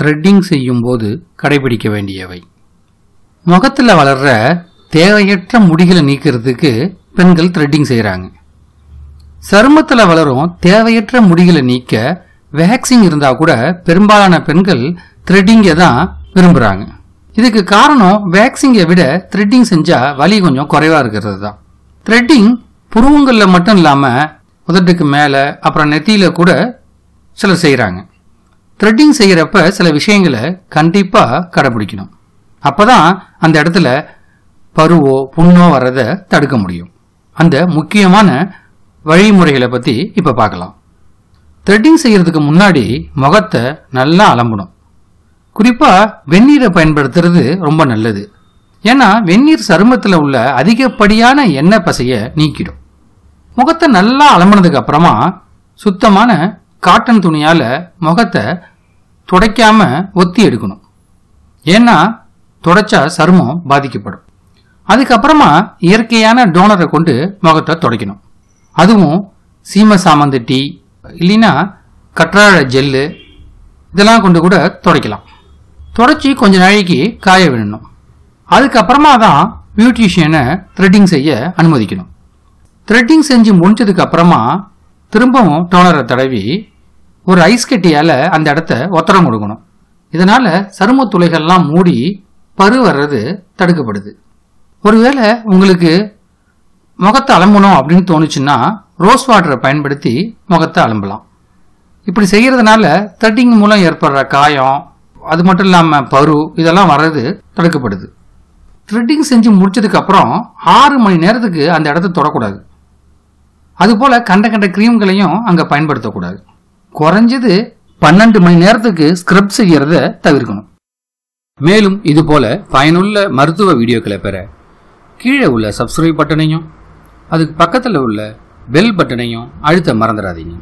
Threading செய்யும் போது கடைபிடிக்க வேண்டியவை. முகத்தில் வளர்ற தேவையற்ற முடிகளை நீக்கிறதுக்கு பெண்கள் த்ரெட்டிங் செய்கிறாங்க சருமத்தில் வளரும் தேவையற்ற முடிகளை நீக்க வேக்சிங் இருந்தால் கூட பெரும்பாலான பெண்கள் த்ரெட்டிங்கை தான் விரும்புகிறாங்க இதுக்கு காரணம் வேக்சிங்கை விட த்ரெட்டிங் செஞ்சால் வலி கொஞ்சம் குறைவாக இருக்கிறது தான். த்ரெட்டிங் புருவங்களில் மட்டும் இல்லாமல் உதட்டுக்கு மேலே அப்புறம் நெத்தியில் கூட சிலர் செய்கிறாங்க த்ரெட்டிங் செய்கிறப்ப சில விஷயங்களை கண்டிப்பாக கடைபிடிக்கணும். அப்போ தான் அந்த இடத்துல பருவோ புண்ணோ வர்றதை தடுக்க முடியும். அந்த முக்கியமான வழிமுறைகளை பற்றி இப்போ பார்க்கலாம். த்ரெட்டிங் செய்கிறதுக்கு முன்னாடி முகத்தை நல்லா அலம்பணும். குறிப்பாக வெந்நீரை பயன்படுத்துறது ரொம்ப நல்லது. ஏன்னா வெந்நீர் சருமத்தில் உள்ள அதிகப்படியான எண்ணெய் பசையை நீக்கிடும். முகத்தை நல்லா அலம்பினதுக்கு அப்புறமா சுத்தமான காட்டன் துணியால் முகத்தை துடைக்காம ஒத்தி எடுக்கணும். ஏன்னா துடைச்சா சருமம் பாதிக்கப்படும். அதுக்கப்புறமா இயற்கையான டோனரை கொண்டு முகத்தை துடைக்கணும். அதுவும் சீம சாமந்தி டீ இல்லைன்னா கற்றாழை ஜெல்லு இதெல்லாம் கொண்டு கூட துடைக்கலாம். துடைச்சி கொஞ்ச நாளைக்கு காய விடணும். அதுக்கப்புறமா தான் பியூட்டிஷியனை த்ரெட்டிங் செய்ய அனுமதிக்கணும். த்ரெட்டிங் செஞ்சு முடிஞ்சதுக்கு அப்புறமா திரும்பவும் டோனரை தடவி ஒரு ஐஸ் கட்டியால் அந்த இடத்த ஒத்தரம் கொடுக்கணும். இதனால சரும துளைகள்லாம் மூடி பரு வர்றது தடுக்கப்படுது. ஒருவேளை உங்களுக்கு முகத்தை அலம்பணும் அப்படின்னு தோணுச்சுன்னா ரோஸ் வாட்டரை பயன்படுத்தி முகத்தை அலம்பலாம். இப்படி செய்கிறதுனால த்ரெட்டிங் மூலம் ஏற்படுற காயம் அது மட்டும் இல்லாமல் பரு இதெல்லாம் வர்றது தடுக்கப்படுது. த்ரெட்டிங் செஞ்சு முடிச்சதுக்கு அப்புறம் ஆறு மணி நேரத்துக்கு அந்த இடத்த தொடக்கூடாது. அதுபோல் கண்ட கண்ட க்ரீம்களையும் அங்கே பயன்படுத்தக்கூடாது. குறைஞ்சது பன்னெண்டு மணி நேரத்துக்கு ஸ்க்ரப் செய்கிறத தவிர்க்கணும். மேலும் இது போல பயனுள்ள மருத்துவ வீடியோக்களை பெற கீழே உள்ள சப்ஸ்கிரைப் பட்டனையும் அதுக்கு பக்கத்தில் உள்ள பெல் பட்டனையும் அழுத்த மறந்துடாதீங்க.